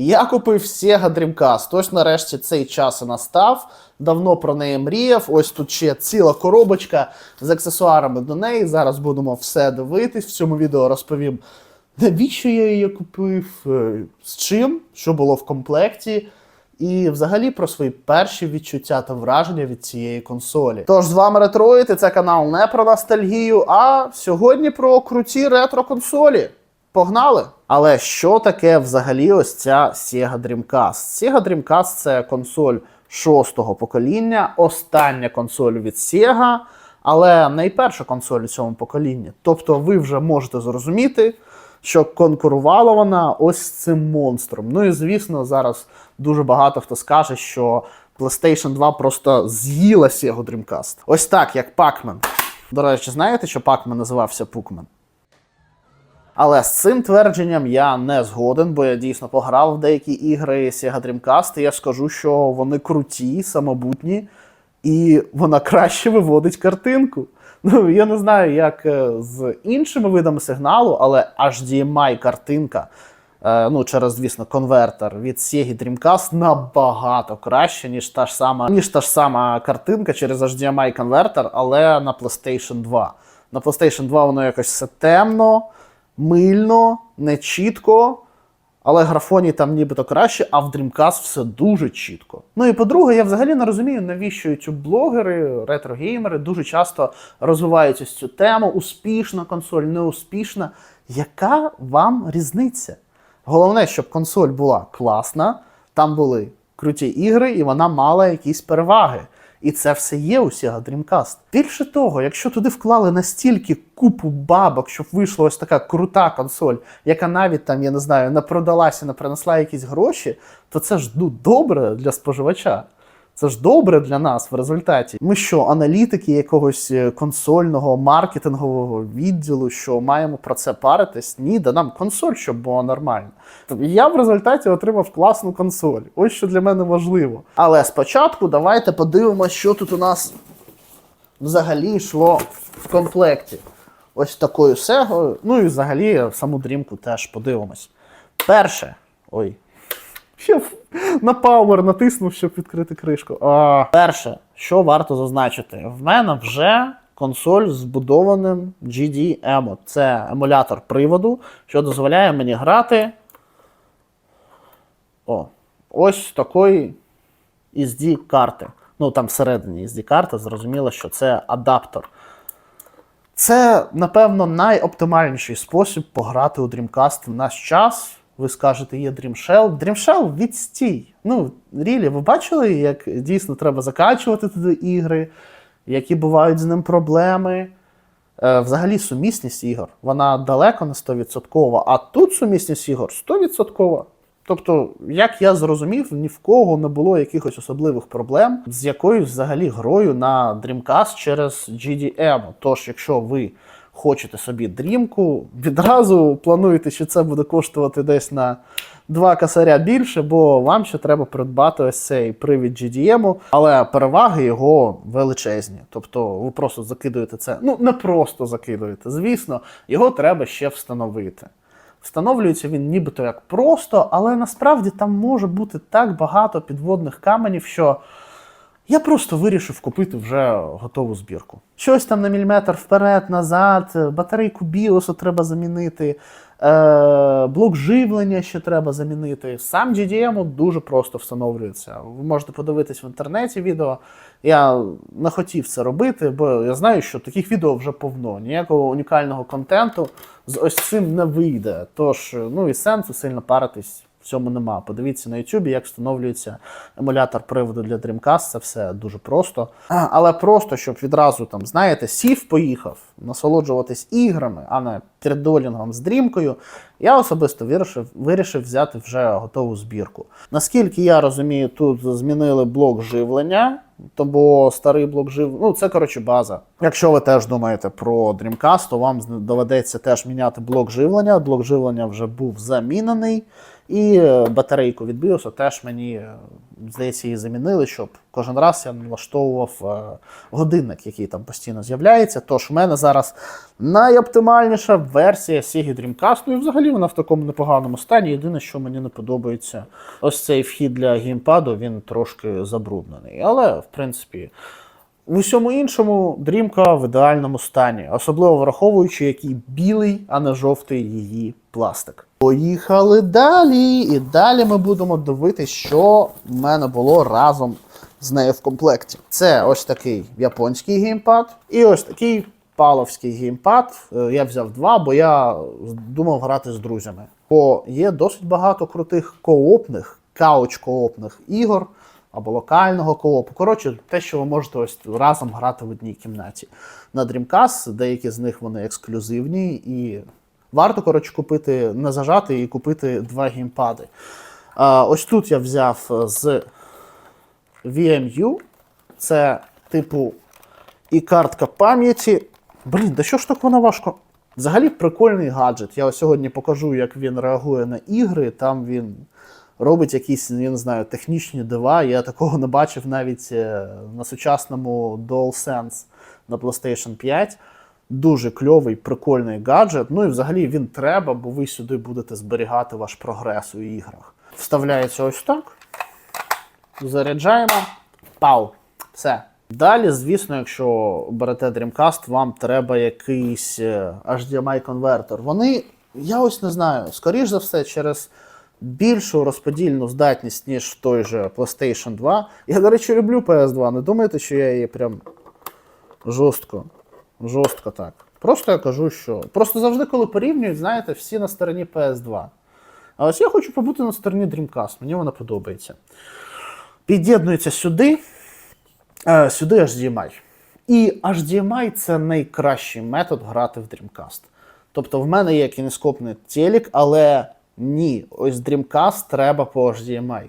Я купив Sega Dreamcast. Ось нарешті цей час і настав. Давно про неї мріяв. Ось тут ще ціла коробочка з аксесуарами до неї. Зараз будемо все дивитись. В цьому відео розповім, навіщо я її купив, е, з чим, що було в комплекті. І взагалі про свої перші відчуття та враження від цієї консолі. Тож з вами Ретроїд, і це канал не про ностальгію, а сьогодні про круті ретро-консолі. Погнали! Але що таке взагалі ось ця Sega Dreamcast? Sega Dreamcast це консоль шостого покоління, остання консоль від Sega, але найперша консоль у цьому поколінні. Тобто ви вже можете зрозуміти, що конкурувала вона ось цим монстром. Ну і звісно, зараз дуже багато хто скаже, що PlayStation 2 просто з'їла Sega Dreamcast. Ось так, як Pac-Man. До речі, знаєте, що Pac-Man називався Пукмен? Але з цим твердженням я не згоден, бо я дійсно пограв в деякі ігри Sega Dreamcast, і я скажу, що вони круті, самобутні, і вона краще виводить картинку. Ну, я не знаю, як е, з іншими видами сигналу, але HDMI картинка, е, ну, через, звісно, конвертер від Sega Dreamcast набагато краще, ніж та ж сама, ніж та ж сама картинка через HDMI конвертер, але на PlayStation 2. На PlayStation 2 воно якось все темно, мильно, нечітко. Але графоні там нібито краще, а в Dreamcast все дуже чітко. Ну і по-друге, я взагалі не розумію, навіщо youtube блогери ретро-геймери дуже часто розвивають ось цю тему. Успішна консоль, неуспішна. Яка вам різниця? Головне, щоб консоль була класна, там були круті ігри, і вона мала якісь переваги. І це все є у Sega Dreamcast. Більше того, якщо туди вклали настільки купу бабок, щоб вийшла ось така крута консоль, яка навіть там, я не знаю, не продалася, не принесла якісь гроші, то це ж ну, добре для споживача. Це ж добре для нас в результаті. Ми що, аналітики якогось е, консольного маркетингового відділу, що маємо про це паритись? Ні, да нам консоль, щоб було нормально. Тобто я в результаті отримав класну консоль. Ось що для мене важливо. Але спочатку давайте подивимося, що тут у нас взагалі йшло в комплекті. Ось такою сегою. Ну і взагалі саму дрімку теж подивимось. Перше. Ой. Я на Power натиснув, щоб відкрити кришку. А, перше, що варто зазначити, в мене вже консоль з вбудованим GD Emo. Це емулятор приводу, що дозволяє мені грати. О, ось такої SD-карти. Ну, там всередині SD-карта, зрозуміло, що це адаптер. Це, напевно, найоптимальніший спосіб пограти у Dreamcast в наш час. Ви скажете, є Dream Shell. Dream Shell відстій. Ну, рілі, ви бачили, як дійсно треба закачувати туди ігри, які бувають з ним проблеми. Е, взагалі, сумісність ігор, вона далеко не 100%, а тут сумісність ігор 100%. Тобто, як я зрозумів, ні в кого не було якихось особливих проблем з якоюсь взагалі грою на Dreamcast через GDM. Тож, якщо ви хочете собі дрімку, відразу плануєте, що це буде коштувати десь на два косаря більше, бо вам ще треба придбати ось цей привід GDM, але переваги його величезні. Тобто ви просто закидуєте це. Ну, не просто закидуєте, звісно, його треба ще встановити. Встановлюється він нібито як просто, але насправді там може бути так багато підводних каменів, що я просто вирішив купити вже готову збірку. Щось там на міліметр вперед, назад, батарейку біосу треба замінити, е, блок живлення ще треба замінити. Сам GDM дуже просто встановлюється. Ви можете подивитись в інтернеті відео. Я не хотів це робити, бо я знаю, що таких відео вже повно. Ніякого унікального контенту з ось цим не вийде. Тож, ну і сенсу сильно паритись цьому нема. Подивіться на YouTube, як встановлюється емулятор приводу для Dreamcast. Це все дуже просто. Але просто, щоб відразу там, знаєте, сів, поїхав, насолоджуватись іграми, а не тридолінгом з дрімкою. Я особисто вирішив, вирішив взяти вже готову збірку. Наскільки я розумію, тут змінили блок живлення. То бо старий блок живлення, ну це коротше база. Якщо ви теж думаєте про Dreamcast, то вам доведеться теж міняти блок живлення. Блок живлення вже був замінений. І е, батарейку від BIOS теж мені, е, здається, її замінили, щоб кожен раз я налаштовував е, годинник, який там постійно з'являється. Тож в мене зараз найоптимальніша версія Sega Dreamcast. Ну і взагалі вона в такому непоганому стані. Єдине, що мені не подобається, ось цей вхід для геймпаду, він трошки забруднений. Але, в принципі. В усьому іншому дрімка в ідеальному стані, особливо враховуючи, який білий, а не жовтий її пластик. Поїхали далі. І далі ми будемо дивитися, що в мене було разом з нею в комплекті. Це ось такий японський геймпад і ось такий паловський геймпад. Е, Я взяв два, бо я думав грати з друзями. Бо є досить багато крутих коопних, кауч-коопних ігор або локального коопу. Коротше, те, що ви можете ось разом грати в одній кімнаті. На Dreamcast деякі з них вони ексклюзивні, і варто, коротше, купити, не зажати і купити два геймпади. А, ось тут я взяв з VMU. Це, типу, і картка пам'яті. Блін, да що ж так воно важко? Взагалі прикольний гаджет. Я сьогодні покажу, як він реагує на ігри. Там він робить якісь, я не знаю, технічні дива. Я такого не бачив навіть е, на сучасному DualSense на PlayStation 5. Дуже кльовий, прикольний гаджет. Ну і взагалі він треба, бо ви сюди будете зберігати ваш прогрес у іграх. Вставляється ось так. Заряджаємо. Пау. Все. Далі, звісно, якщо берете Dreamcast, вам треба якийсь е, HDMI-конвертер. Вони, я ось не знаю, скоріш за все, через більшу розподільну здатність, ніж той же PlayStation 2. Я, до речі, люблю PS2. Не думайте, що я її прям жорстко. Жорстко так. Просто я кажу, що. Просто завжди, коли порівнюють, знаєте, всі на стороні PS2. А ось я хочу побути на стороні Dreamcast, мені вона подобається. Під'єднується сюди, е, сюди HDMI. І HDMI це найкращий метод грати в Dreamcast. Тобто в мене є кінескопний телек, але ні, ось Dreamcast треба по HDMI.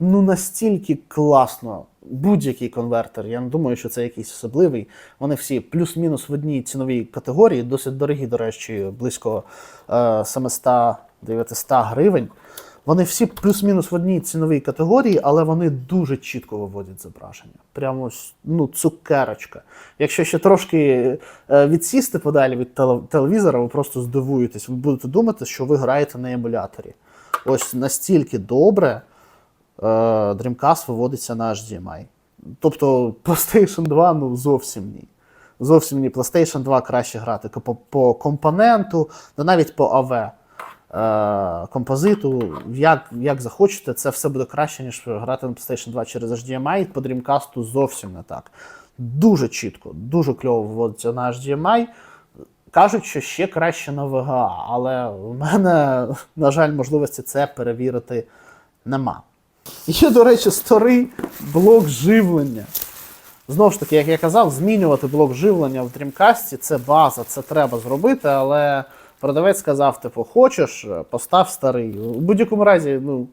Ну настільки класно. Будь-який конвертер, я не думаю, що це якийсь особливий. Вони всі плюс-мінус в одній ціновій категорії, досить дорогі, до речі, близько е, 700-900 гривень. Вони всі плюс-мінус в одній ціновій категорії, але вони дуже чітко виводять зображення. Прямо ну, цукерочка. Якщо ще трошки е, відсісти подалі від телевізора, ви просто здивуєтесь. Ви будете думати, що ви граєте на емуляторі. Ось настільки добре е, Dreamcast виводиться на HDMI. Тобто PlayStation 2 ну зовсім ні. Зовсім ні. PlayStation 2 краще грати по, по компоненту, да навіть по AV композиту. Як, як захочете, це все буде краще, ніж грати на PlayStation 2 через HDMI. По Dreamcast зовсім не так. Дуже чітко, дуже кльово виводиться на HDMI. Кажуть, що ще краще на VGA, але в мене, на жаль, можливості це перевірити нема. Є, до речі, старий блок живлення. Знову ж таки, як я казав, змінювати блок живлення в Dreamcast це база, це треба зробити, але продавець сказав: типу, хочеш, постав старий. У будь-якому разі, ну,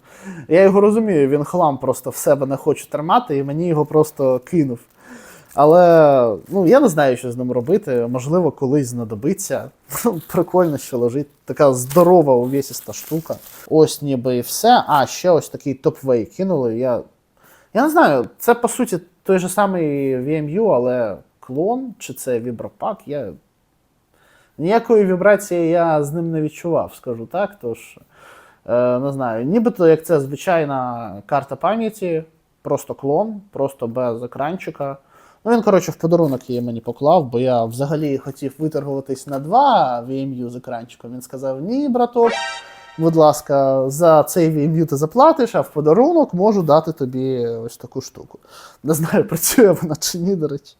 я його розумію, він хлам просто в себе не хоче тримати, і мені його просто кинув. Але ну, я не знаю, що з ним робити. Можливо, колись знадобиться. Ну, Прикольно, що лежить. Така здорова, увесіста штука. Ось ніби і все. А, ще ось такий топвей кинули. Я, я не знаю, це по суті той же самий VMU, але клон, чи це вібропак, я. Ніякої вібрації я з ним не відчував, скажу так. Тож, е, не знаю, нібито як це звичайна карта пам'яті, просто клон, просто без екранчика. Ну, він, коротше, в подарунок її мені поклав, бо я взагалі хотів виторгуватись на два VMU з екранчиком. Він сказав: ні, браток, будь ласка, за цей VMU ти заплатиш, а в подарунок можу дати тобі ось таку штуку. Не знаю, працює вона чи ні, до речі.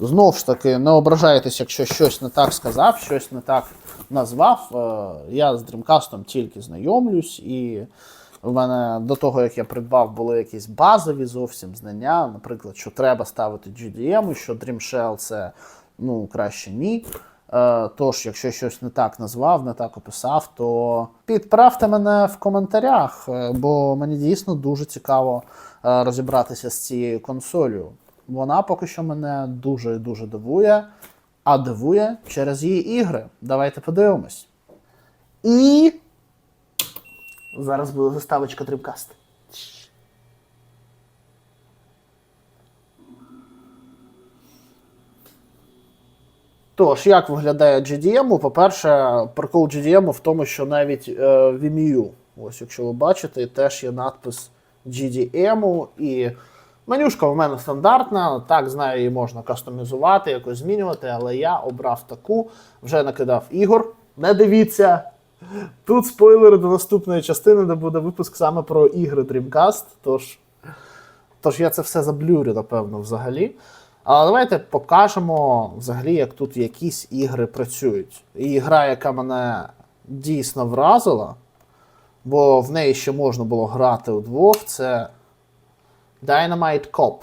Знову ж таки, не ображайтесь, якщо щось не так сказав, щось не так назвав. Е, Я з Dreamcast тільки знайомлюсь, і в мене до того, як я придбав, були якісь базові зовсім знання. Наприклад, що треба ставити GDM, і що Dreamshell це ну, краще ні. Е, Тож, якщо щось не так назвав, не так описав, то підправте мене в коментарях, е, бо мені дійсно дуже цікаво е, розібратися з цією консолью. Вона поки що мене дуже дуже дивує, а дивує через її ігри. Давайте подивимось. І Зараз буде заставочка Dreamcast. Тож, як виглядає GDM? По-перше, прикол GDM в тому, що навіть е, в Vimeo, ось якщо ви бачите, теж є надпис GDM, і менюшка в мене стандартна. Так, знаю, її можна кастомізувати, якось змінювати, але я обрав таку, вже накидав ігор. Не дивіться! Тут спойлери до наступної частини, де буде випуск саме про ігри Dreamcast. Тож, тож я це все заблюрю, напевно, взагалі. Але давайте покажемо взагалі, як тут якісь ігри працюють. І гра, яка мене дійсно вразила, бо в неї ще можна було грати удвох, це Dynamite Cop.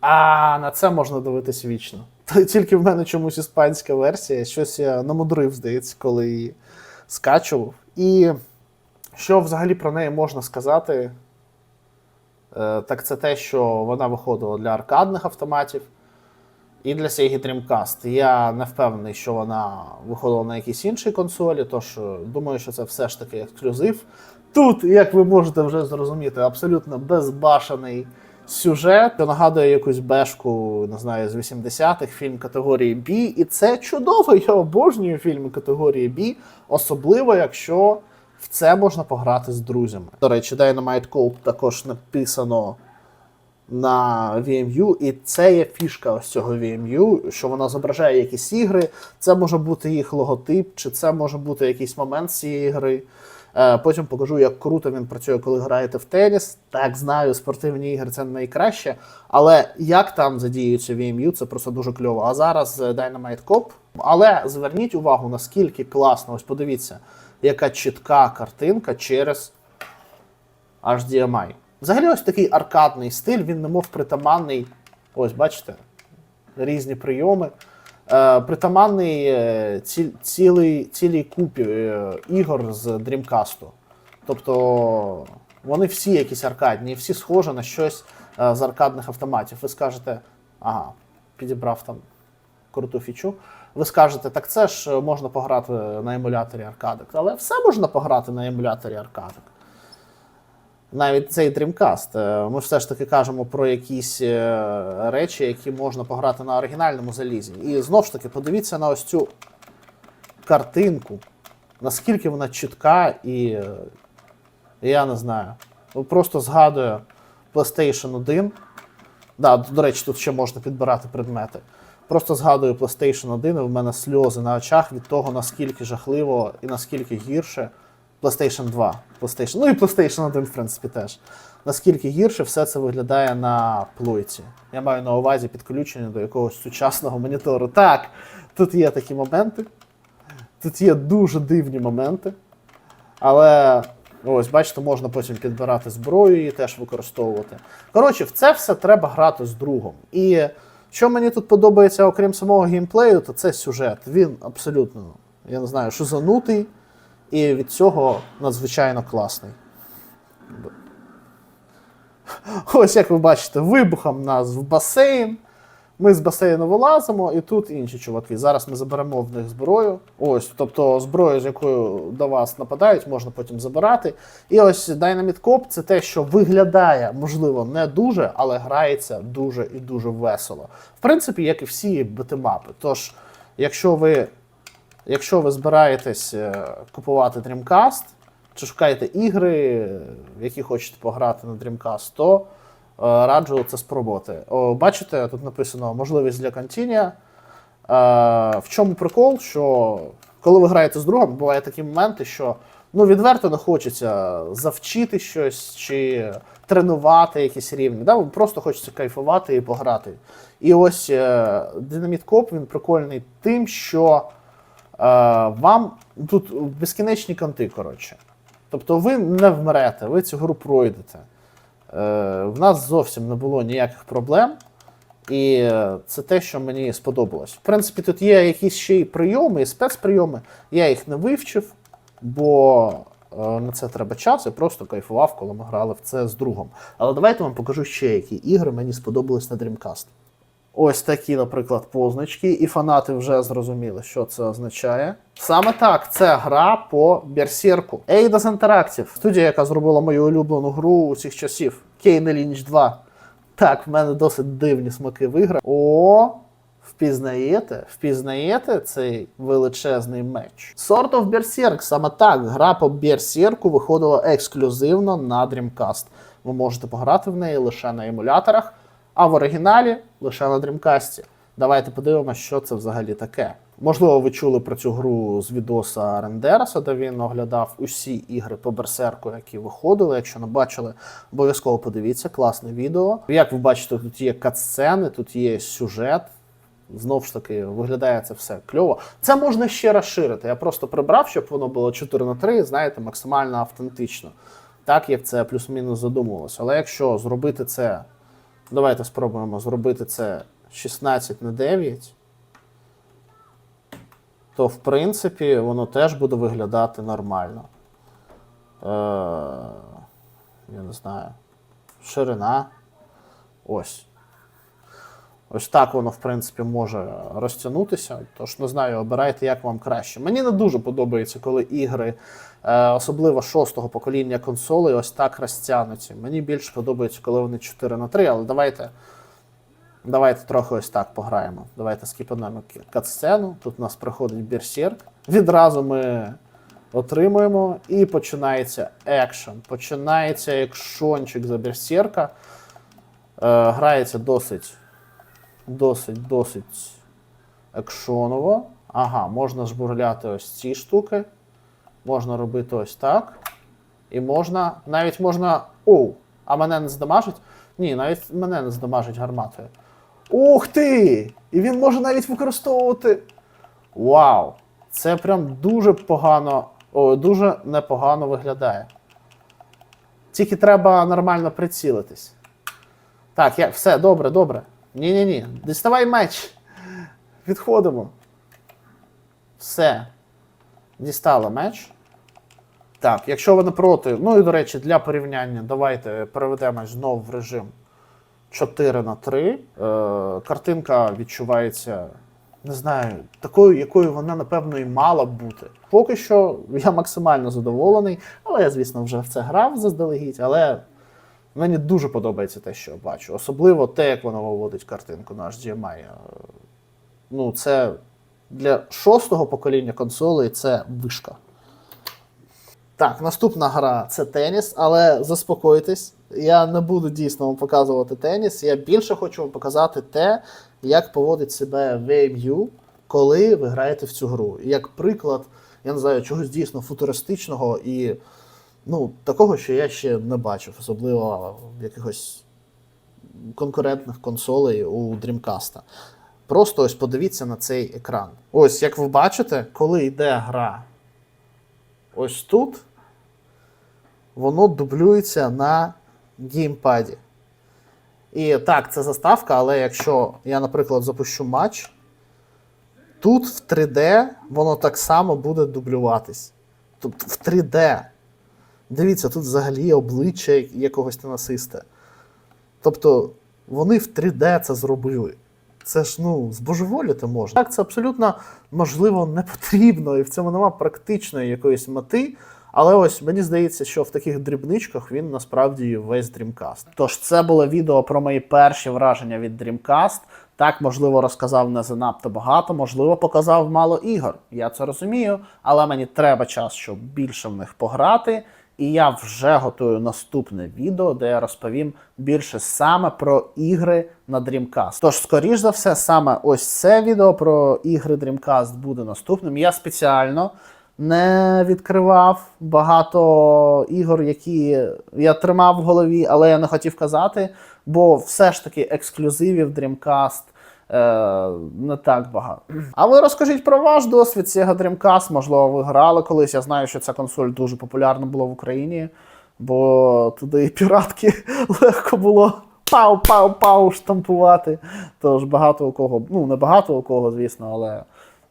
А на це можна дивитись вічно. Тільки в мене чомусь іспанська версія, щось я намудрив, здається, коли її скачував. І що взагалі про неї можна сказати? Е, Так це те, що вона виходила для аркадних автоматів і для Sega Dreamcast. Я не впевнений, що вона виходила на якійсь іншій консолі, тож е, думаю, що це все ж таки ексклюзив. Тут, як ви можете вже зрозуміти, абсолютно безбашений сюжет. Це нагадує якусь бешку, не знаю, з 80-х, фільм категорії B. І це чудово. Я обожнюю фільми категорії B, особливо якщо в це можна пограти з друзями. До речі, Dynamite Coop також написано на VMU, і це є фішка ось цього VMU, що вона зображає якісь ігри. Це може бути їх логотип, чи це може бути якийсь момент з цієї гри. Е, Потім покажу, як круто він працює, коли граєте в теніс. Так, знаю, спортивні ігри це не найкраще. Але як там задіюється VMU, це просто дуже кльово. А зараз е, Dynamite Cop. Але зверніть увагу, наскільки класно, ось подивіться, яка чітка картинка через HDMI. Взагалі, ось такий аркадний стиль, він немов притаманний. Ось, бачите, різні прийоми. Е, притаманний е, ці, цілий, цілій купі е, ігор з Dreamcast. Тобто вони всі якісь аркадні, всі схожі на щось е, з аркадних автоматів. Ви скажете, ага, підібрав там круту фічу. Ви скажете, так це ж можна пограти на емуляторі аркадик. Але все можна пограти на емуляторі аркадик. Навіть цей Dreamcast. Е, Ми все ж таки кажемо про якісь е, речі, які можна пограти на оригінальному залізі. І знову ж таки, подивіться на ось цю картинку, наскільки вона чітка і е, я не знаю. Просто згадую PlayStation 1. Да, до речі, тут ще можна підбирати предмети. Просто згадую PlayStation 1, і в мене сльози на очах від того, наскільки жахливо і наскільки гірше PlayStation 2. PlayStation, ну і PlayStation 1, в принципі, теж. Наскільки гірше все це виглядає на плойці. Я маю на увазі підключення до якогось сучасного монітору. Так, тут є такі моменти. Тут є дуже дивні моменти. Але ось, бачите, можна потім підбирати зброю і теж використовувати. Коротше, в це все треба грати з другом. І що мені тут подобається, окрім самого геймплею, то це сюжет. Він абсолютно, я не знаю, шизанутий, і від цього надзвичайно класний. Ось як ви бачите, вибухом нас в басейн. Ми з басейну вилазимо, і тут інші чуваки. Зараз ми заберемо в них зброю. Ось, тобто зброю, з якою до вас нападають, можна потім забирати. І ось Dynamite Cop це те, що виглядає, можливо, не дуже, але грається дуже і дуже весело. В принципі, як і всі битимапи. Тож, якщо ви, якщо ви збираєтесь е, купувати Dreamcast, чи шукаєте ігри, які хочете пограти на Dreamcast, то раджу це спробувати. Бачите, тут написано можливість для контінія. Е, в чому прикол, що коли ви граєте з другом, бувають такі моменти, що ну, відверто не хочеться завчити щось чи тренувати якісь рівні. Да? Просто хочеться кайфувати і пограти. І ось е, Dynamite Cop, він прикольний тим, що е, вам тут безкінечні конти, коротше. Тобто ви не вмрете, ви цю гру пройдете. Е, в нас зовсім не було ніяких проблем. І е, це те, що мені сподобалось. В принципі, тут є якісь ще й прийоми, і спецприйоми. Я їх не вивчив, бо е, на це треба час. Я просто кайфував, коли ми грали в це з другом. Але давайте вам покажу ще, які ігри мені сподобались на Dreamcast. Ось такі, наприклад, позначки, і фанати вже зрозуміли, що це означає. Саме так, це гра по берсерку. Eidos Interactive, студія, яка зробила мою улюблену гру усіх часів. Kane Lynch 2. Так, в мене досить дивні смаки в іграх. О, впізнаєте? Впізнаєте цей величезний меч? Sword of Berserk, саме так, гра по Берсерку виходила ексклюзивно на Dreamcast. Ви можете пограти в неї лише на емуляторах, а в оригіналі лише на Dreamcast. Давайте подивимося, що це взагалі таке. Можливо, ви чули про цю гру з відоса Рендераса, де він оглядав усі ігри по берсерку, які виходили. Якщо не бачили, обов'язково подивіться, класне відео. Як ви бачите, тут є катсцени, тут є сюжет. Знову ж таки, виглядає це все кльово. Це можна ще розширити. Я просто прибрав, щоб воно було 4 на 3, знаєте, максимально автентично. Так як це плюс-мінус задумувалося. Але якщо зробити це, давайте спробуємо зробити це 16 на 9, то в принципі воно теж буде виглядати нормально. Е, я не знаю. Ширина. Ось. Ось так воно, в принципі, може розтягнутися. Тож не знаю, обирайте, як вам краще. Мені не дуже подобається, коли ігри, особливо шостого покоління консолей, ось так розтягнуті. Мені більше подобається, коли вони 4 на 3, але давайте. Давайте трохи ось так пограємо. Давайте скіпанемо катсцену. Тут у нас проходить берсерк. Відразу ми отримуємо і починається екшен. Починається екшончик за берсерка. Е, грається досить, досить, досить екшоново. Ага, можна жбурляти ось ці штуки. Можна робити ось так. І можна. Навіть можна. Оу! А мене не здамажить? Ні, навіть мене не здамажить гарматою. Ух ти! І він може навіть використовувати. Вау! Це прям дуже погано, о, дуже непогано виглядає. Тільки треба нормально прицілитись. Так, я, все, добре, добре. Ні-ні-ні. Діставай меч. Відходимо. Все. Дістала меч. Так, якщо ви не проти, ну і до речі, для порівняння, давайте переведемо знову в режим 4 на 3. Е, картинка відчувається, не знаю, такою, якою вона, напевно, і мала б бути. Поки що я максимально задоволений, але я, звісно, вже в це грав заздалегідь, але мені дуже подобається те, що я бачу. Особливо те, як воно виводить картинку на HDMI. Е, Ну, це для шостого покоління консолей це вишка. Так, наступна гра це теніс, але заспокойтесь, я не буду дійсно вам показувати теніс. Я більше хочу вам показати те, як поводить себе VMU, коли ви граєте в цю гру. Як приклад, я не знаю, чогось дійсно футуристичного і ну, такого, що я ще не бачив, особливо в якихось конкурентних консолей у Dreamcast. Просто ось подивіться на цей екран. Ось, як ви бачите, коли йде гра ось тут, воно дублюється на геймпаді. І так, це заставка, але якщо я, наприклад, запущу матч, тут в 3D воно так само буде дублюватись. Тобто в 3D. Дивіться, тут взагалі обличчя якогось тенасиста. Тобто вони в 3D це зробили. Це ж ну збожеволіти можна. Так, це абсолютно можливо не потрібно, і в цьому нема практичної якоїсь мети. Але ось мені здається, що в таких дрібничках він насправді весь Dreamcast. Тож це було відео про мої перші враження від Dreamcast. Так, можливо, розказав не занадто багато, можливо, показав мало ігор. Я це розумію, але мені треба час, щоб більше в них пограти. І я вже готую наступне відео, де я розповім більше саме про ігри на Dreamcast. Тож, скоріш за все, саме ось це відео про ігри Dreamcast буде наступним. Я спеціально не відкривав багато ігор, які я тримав в голові, але я не хотів казати, бо все ж таки ексклюзивів Dreamcast е, не так багато. А ви розкажіть про ваш досвід Sega Dreamcast, можливо, ви грали колись. Я знаю, що ця консоль дуже популярна була в Україні, бо туди і піратки легко було. Пау-пау-пау штампувати. Тож багато у кого, ну не багато у кого, звісно, але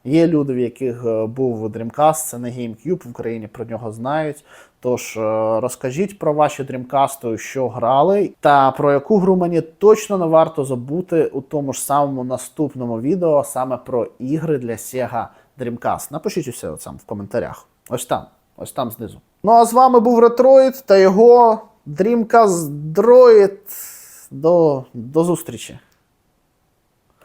Є люди, в яких е, був Dreamcast, це не GameCube, в Україні про нього знають. Тож е, розкажіть про ваші Dreamcast, що грали, та про яку гру мені точно не варто забути у тому ж самому наступному відео, саме про ігри для Sega Dreamcast. Напишіть усе там в коментарях. Ось там, ось там знизу. Ну а з вами був Ретроїд та його Dreamcast Droid. До, до зустрічі.